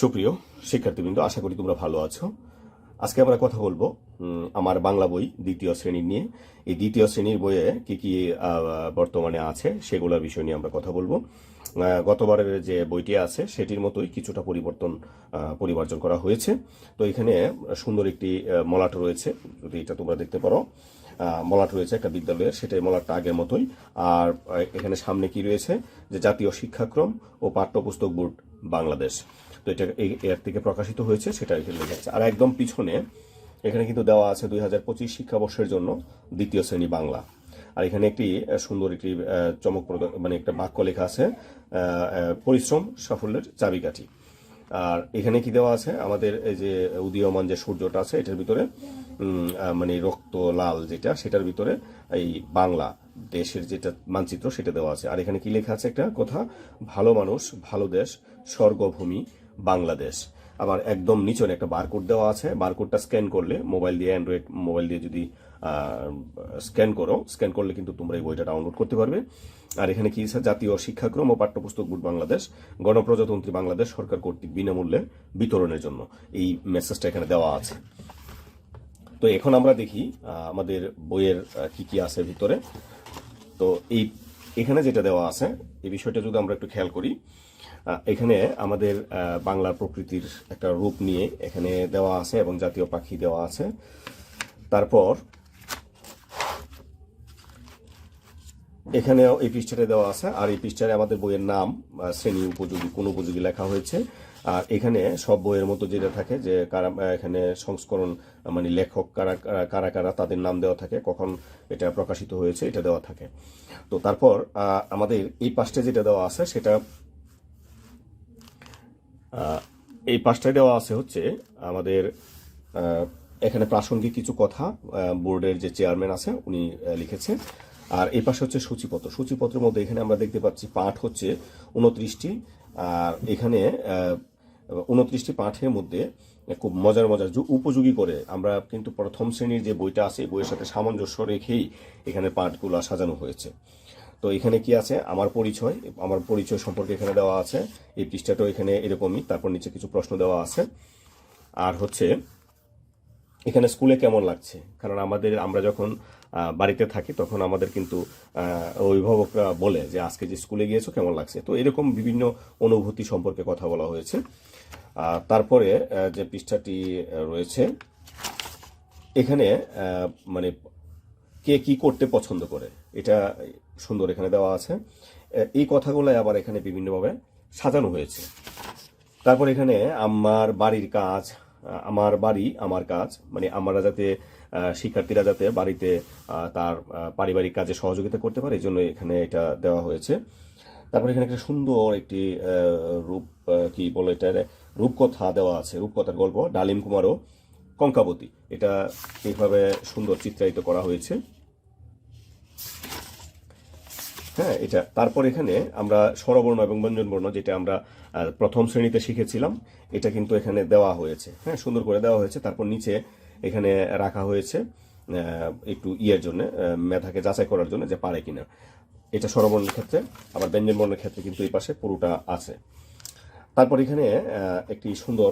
সুপ্রিয় শিক্ষার্থীবৃন্দ আশা করি তোমরা ভালো আছো। আজকে আমরা কথা বলব আমার বাংলা বই দ্বিতীয় শ্রেণির নিয়ে। এই দ্বিতীয় শ্রেণির বইয়ে কি কি বর্তমানে আছে সেগুলোর বিষয় নিয়ে আমরা কথা বলব। গতবারের যে বইটি আছে সেটির মতোই কিছুটা পরিবর্তন আহ, পরিমার্জন করা হয়েছে। তো এখানে সুন্দর একটি মলাট রয়েছে যদি এটা তোমরা দেখতে পারো। মলাট রয়েছে একটা বিদ্যালয়ের, সেটাই মলাটটা আগের মতোই। আর এখানে সামনে কি রয়েছে? যে জাতীয় শিক্ষাক্রম ও পাঠ্যপুস্তক বোর্ড বাংলাদেশ। তো এটা এর থেকে প্রকাশিত হয়েছে, সেটা এখানে লেখা আছে। আর একদম পিছনে, এখানে কিন্তু দেওয়া আছে দুই হাজার পঁচিশ শিক্ষাবর্ষের জন্য দ্বিতীয় শ্রেণি বাংলা। আর এখানে একটি সুন্দর একটি চমকপ্রদ মানে একটা বাক্য লেখা আছে পরিশ্রম সাফল্যের চাবিকাঠি। আর এখানে কি দেওয়া আছে? আমাদের এই যে উদীয়মান যে সূর্যটা আছে, এটার ভিতরে মানে রক্ত লাল যেটা, সেটার ভিতরে এই বাংলা দেশের যেটা মানচিত্র, সেটা দেওয়া আছে। আর এখানে কি লেখা আছে একটা কথা? ভালো মানুষ, ভালো দেশ, স্বর্গভূমি বাংলাদেশ। আবার একদম নিচনে একটা বারকোড দেওয়া আছে। বারকোডটা স্ক্যান করলে, মোবাইল দিয়ে, অ্যান্ড্রয়েড মোবাইল দিয়ে যদি স্ক্যান করো। স্ক্যান করলে কিন্তু তোমরা এই বইটা ডাউনলোড করতে পারবে। আর এখানে কি জাতীয় শিক্ষাক্রম ও পাঠ্যপুস্তক বোর্ড বাংলাদেশ, গণপ্রজাতন্ত্রী বাংলাদেশ সরকার কর্তৃক বিনামূল্যে বিতরণের জন্য। এই মেসেজটা এখানে দেওয়া আছে। তো এখন আমরা দেখি আমাদের বইয়ের কি কি আছে ভিতরে। তো এই, এখানে যেটা দেওয়া আছে, এই বিষয়টা যদি আমরা একটু খেয়াল করি এখানে আমাদের বাংলার প্রকৃতির একটা রূপ নিয়ে এখানে দেওয়া আছে এবং জাতীয় পাখি দেওয়া আছে। তারপর এখানেও এই পৃষ্ঠাটা দেওয়া আছে, আর এই পৃষ্ঠায় আমাদের বইয়ের নাম শ্রেণি, উপযোগী, কোন উপযোগী লেখা হয়েছে। আর এখানে সব বইয়ের মতো যেটা থাকে, যে কারা এখানে সংস্করণ মানে লেখক কারা, কারা- কারা তাদের নাম দেওয়া থাকে, কখন এটা প্রকাশিত হয়েছে, এটা দেওয়া থাকে। তো তারপর আমাদের এই পাশটা যেটা দেওয়া আছে, সেটা এই পাশটায় দেওয়া আছে হচ্ছে আমাদের এখানে প্রাসঙ্গিক কিছু কথা বোর্ডের যে চেয়ারম্যান আছে, উনি লিখেছে আর এই পাশে হচ্ছে সূচিপত্র। সূচিপত্রের মধ্যে এখানে আমরা দেখতে পাচ্ছি পাঠ হচ্ছে উনত্রিশটি আর এখানে উনত্রিশটি পাঠের মধ্যে খুব মজার মজার উপযোগী করে আমরা কিন্তু প্রথম শ্রেণির যে বইটা আছে, এই বইয়ের সাথে সামঞ্জস্য রেখেই এখানে পাঠগুলো সাজানো হয়েছে। তো এখানে কি আছে? আমার পরিচয় আমার পরিচয় সম্পর্কে এখানে দেওয়া আছে। এই পৃষ্ঠাটাও এখানে এরকমই, তারপর নিচে কিছু প্রশ্ন দেওয়া আছে। আর হচ্ছে, এখানে স্কুলে কেমন লাগছে? কারণ আমাদের, আমরা যখন বাড়িতে থাকি, তখন আমাদের কিন্তু অভিভাবকরা বলে যে, আজকে যে স্কুলে গিয়েছো, কেমন লাগছে? তো এরকম বিভিন্ন অনুভূতি সম্পর্কে কথা বলা হয়েছে। তারপরে যে পৃষ্ঠাটি রয়েছে, এখানে মানে কে কি করতে পছন্দ করে, এটা সুন্দর এখানে দেওয়া আছে। এই কথাগুলো আবার এখানে বিভিন্নভাবে সাজানো হয়েছে। তারপর এখানে আমার বাড়ির কাজ আমার বাড়ি, আমার কাজ মানে আমরা যাতে শিক্ষার্থীরা যাতে বাড়িতে তার পারিবারিক কাজে সহযোগিতা করতে পারে, এই জন্য এখানে এটা দেওয়া হয়েছে। তারপর এখানে একটা সুন্দর একটি রূপ কি বলে এটা রূপকথা দেওয়া আছে, রূপকথার গল্প, ডালিম কুমারও কঙ্কাবতী। এটা এইভাবে সুন্দর চিত্রায়িত করা হয়েছে। হ্যাঁ এটা, তারপর এখানে আমরা স্বরবর্ণ এবং ব্যঞ্জনবর্ণ, যেটা আমরা আহ, প্রথম শ্রেণীতে শিখেছিলাম। এটা কিন্তু এখানে দেওয়া হয়েছে। হ্যাঁ সুন্দর করে দেওয়া হয়েছে। তারপর নিচে এখানে রাখা হয়েছে একটু ইয়ের জন্য মেধাকে যাচাই করার জন্য যে পারে কিনা। এটা স্বরবর্ণের ক্ষেত্রে আবার ব্যঞ্জনবর্ণের ক্ষেত্রে কিন্তু এই পাশে পুরোটা আছে। তারপর এখানে একটি সুন্দর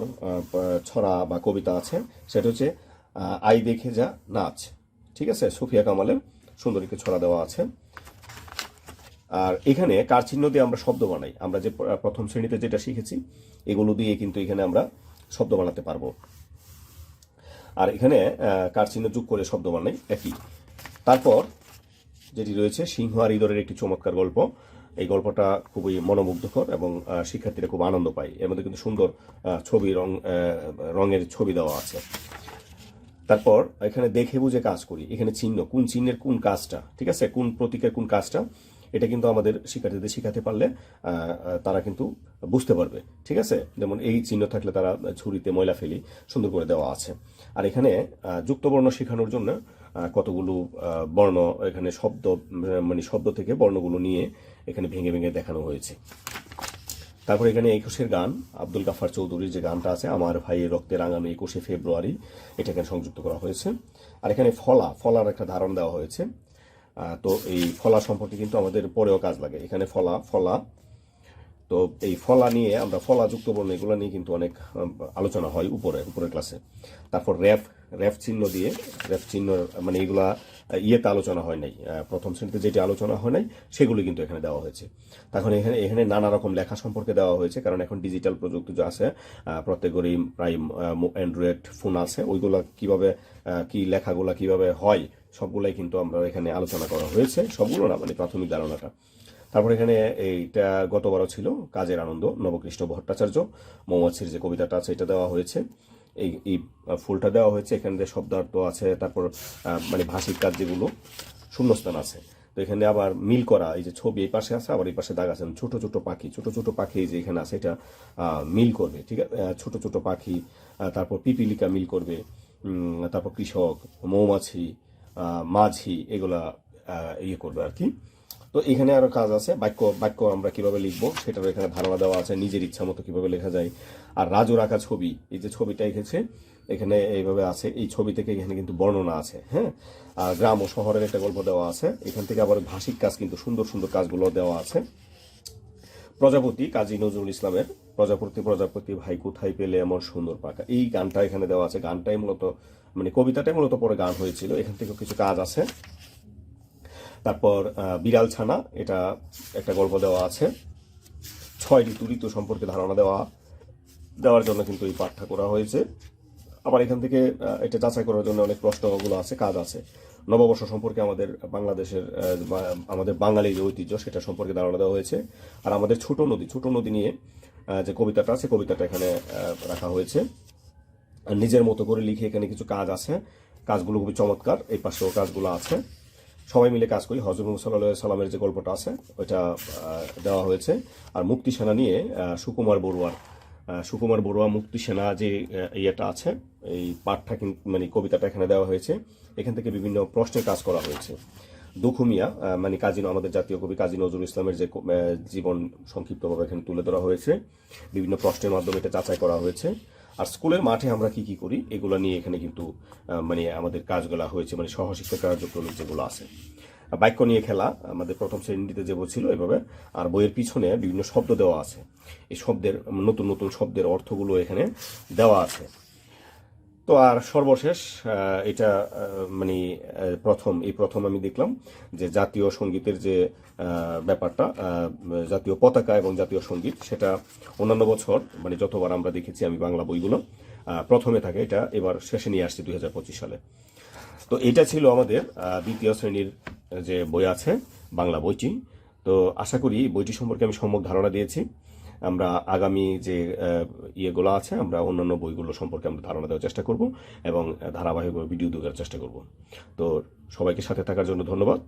ছড়া বা কবিতা আছে। সেটা হচ্ছে আই দেখে যা নাচ। ঠিক আছে? সুফিয়া কামালের সুন্দর একটি ছড়া দেওয়া আছে। আর এখানে কার চিহ্ন দিয়ে আমরা শব্দ বানাই? আমরা যে প্রথম শ্রেণীতে যেটা শিখেছি, এগুলো দিয়ে কিন্তু এখানে আমরা শব্দ বানাতে পারব। আর এখানে কার চিহ্ন যোগ করে শব্দ বানাই একই। তারপর যেটি রয়েছে, সিংহ আর ইঁদরের একটি চমৎকার গল্প। এই গল্পটা খুবই মনোমুগ্ধকর এবং শিক্ষার্থীরা খুব আনন্দ পায়। এর মধ্যে কিন্তু সুন্দর ছবি রং রঙের ছবি দেওয়া আছে। তারপর এখানে দেখে বুঝে কাজ করি। এখানে চিহ্ন, কোন চিহ্নের কোন কাজটা? ঠিক আছে? কোন প্রতীকের কোন কাজটা? এটা কিন্তু আমাদের শিক্ষার্থীদের শেখাতে পারলে তারা কিন্তু বুঝতে পারবে, ঠিক আছে? যেমন এই চিহ্ন থাকলে তারা ছুরিতে ময়লা ফেলি সুন্দর করে দেওয়া আছে। আর এখানে যুক্তবর্ণ শেখানোর জন্য কতগুলো বর্ণ এখানে শব্দ মানে শব্দ থেকে বর্ণগুলো নিয়ে এখানে ভেঙে ভেঙে দেখানো হয়েছে। তারপর এখানে একুশের গান, আব্দুল গাফার চৌধুরীর যে গানটা আছে, আমার ভাইয়ের রক্তে রাঙানো একুশে ফেব্রুয়ারি এটা এখানে সংযুক্ত করা হয়েছে। আর এখানে ফলা, ফলার একটা ধারণ দেওয়া হয়েছে। তো এই ফলা সম্পর্কে কিন্তু আমাদের পরেও কাজ লাগে। এখানে ফলা ফলা। তো এই ফলা নিয়ে আমরা ফলা যুক্ত বর্ণ এগুলো নিয়ে কিন্তু অনেক আলোচনা হয় উপরে, উপরের ক্লাসে তারপর র্যাপ র্যাপ চিহ্ন দিয়ে র্যাপ চিহ্ন মানে এগুলা ইয়েতে আলোচনা হয় নাই। প্রথম শ্রেণীতে যেটি আলোচনা হয় নাই, সেগুলো কিন্তু এখানে দেওয়া হয়েছে। তখন এখানে এখানে নানা রকম লেখা সম্পর্কে দেওয়া হয়েছে, কারণ এখন ডিজিটাল প্রযুক্তি যে আছে প্রত্যেকেরই প্রায় অ্যান্ড্রয়েড ফোন আছে, ওইগুলা কীভাবে কি লেখাগুলা কীভাবে হয় সবগুলাই কিন্তু আমরা এখানে আলোচনা করা হয়েছে, সবগুলো না মানে প্রাথমিক ধারণাটা। তারপর এখানে এইটা গতবারও ছিল, কাজের আনন্দ, নবকৃষ্ণ ভট্টাচার্য, মৌমাছির যে কবিতাটা আছে, এটা দেওয়া হয়েছে। এই এই ফুলটা দেওয়া হয়েছে, এখানে যে শব্দার্থ আছে, তারপর মানে ভাষিক কাজ যেগুলো, শূন্যস্থান আছে। তো এখানে আবার মিল করা, এই যে ছবি এই পাশে আছে, আবার এই পাশে দাগ আছে, ছোট ছোট পাখি, ছোট ছোট পাখি যে এখানে আছে, এটা মিল করবে, ঠিক আছে? ছোট ছোট পাখি তারপর পিপিলিকা মিল করবে তারপর কৃষক, মৌমাছি মাঝি এগুলা ইয়ে করবে আর কি তো এখানে আরও কাজ আছে, বাক্য বাক্য আমরা কীভাবে লিখব সেটারও এখানে ধারণা দেওয়া আছে, নিজের ইচ্ছা মতো কীভাবে লেখা যায়। আর রাজুর আঁকা ছবি, এই যে ছবিটা এঁকেছে, এখানে এইভাবে আছে, এই ছবি থেকে এখানে কিন্তু বর্ণনা আছে হ্যাঁ? আর গ্রাম ও শহরের একটা গল্প দেওয়া আছে, এখান থেকে আবার ভাষিক কাজ কিন্তু সুন্দর সুন্দর কাজগুলো দেওয়া আছে। প্রজাপতি কাজী নজরুল ইসলামের প্রজাপতি প্রজাপতি ভাই কোথায় পেলে এমন সুন্দর পাকা। এই গানটা এখানে দেওয়া আছে। গানটাই মূলত মানে কবিতাটাই মূলত পরে গান হয়েছিল। এখান থেকে কিছু কাজ আছে। তারপর বিড়াল ছানা, এটা একটা গল্প দেওয়া আছে। ছয় ঋতু ঋতু সম্পর্কে ধারণা দেওয়া, দেওয়ার জন্য কিন্তু এই পাঠটা করা হয়েছে। আবার এখান থেকে এটা যাচাই করার জন্য অনেক প্রশ্নগুলো আছে, কাজ আছে। নববর্ষ সম্পর্কে আমাদের বাংলাদেশের আমাদের বাঙালি যে ঐতিহ্য, সেটা সম্পর্কে ধারণা দেওয়া হয়েছে। আর আমাদের ছোট নদী ছোট নদী নিয়ে যে কবিতাটা আছে, কবিতাটা এখানে রাখা হয়েছে। নিজের মতো করে লিখে এখানে কিছু কাজ আছে। কাজগুলো খুবই চমৎকার, এই পাশেও কাজগুলো আছে। সবাই মিলে কাজ করি, হজরত সাল্লাহ সাল্লামের যে গল্পটা আছে, ওইটা দেওয়া হয়েছে। আর মুক্তি সেনা নিয়ে সুকুমার বড়ুয়ার সুকুমার বড়ুয়া মুক্তি সেনা যে ইয়েটা আছে, এই পাঠটা মানে কবিতাটা এখানে দেওয়া হয়েছে, এখান থেকে বিভিন্ন প্রশ্নের কাজ করা হয়েছে। দুখুমিয়া মানে কাজী আমাদের জাতীয় কবি কাজী নজরুল ইসলামের যে জীবন সংক্ষিপ্তভাবে এখানে তুলে ধরা হয়েছে, বিভিন্ন প্রশ্নের মাধ্যমে এটা যাচাই করা হয়েছে। আর স্কুলের মাঠে আমরা কি কি করি, এগুলো নিয়ে এখানে কিন্তু মানে আমাদের কাজগুলো হয়েছে মানে সহশিক্ষা কার্যক্রম যেগুলো আছে। বাক্য নিয়ে খেলা আমাদের প্রথম শ্রেণীতে যে বই ছিল এভাবে, আর বইয়ের পিছনে বিভিন্ন শব্দ দেওয়া আছে। এই শব্দের, নতুন নতুন শব্দের অর্থগুলো এখানে দেওয়া আছে। তো আর সর্বশেষ এটা মানে প্রথম, এই প্রথম আমি দেখলাম যে জাতীয় সঙ্গীতের যে ব্যাপারটা জাতীয় পতাকা এবং জাতীয় সংগীত, সেটা অন্যান্য বছর মানে যতবার আমরা দেখেছি আমি বাংলা বইগুলো প্রথমে থাকে, এটা এবার শেষে নিয়ে আসছি দুই হাজার পঁচিশ সালে। তো এটা ছিল আমাদের দ্বিতীয় শ্রেণির যে বই আছে, বাংলা বইটি, তো আশা করি বইটি সম্পর্কে আমি সম্যক ধারণা দিয়েছি। আমরা আগামী যে ইয়েগুলো আছে, আমরা অন্যান্য বইগুলো সম্পর্কে আমরা ধারণা দেওয়ার চেষ্টা করব এবং ধারাবাহিকভাবে ভিডিও দেওয়ার চেষ্টা করব। তো সবাইকে সাথে থাকার জন্য ধন্যবাদ।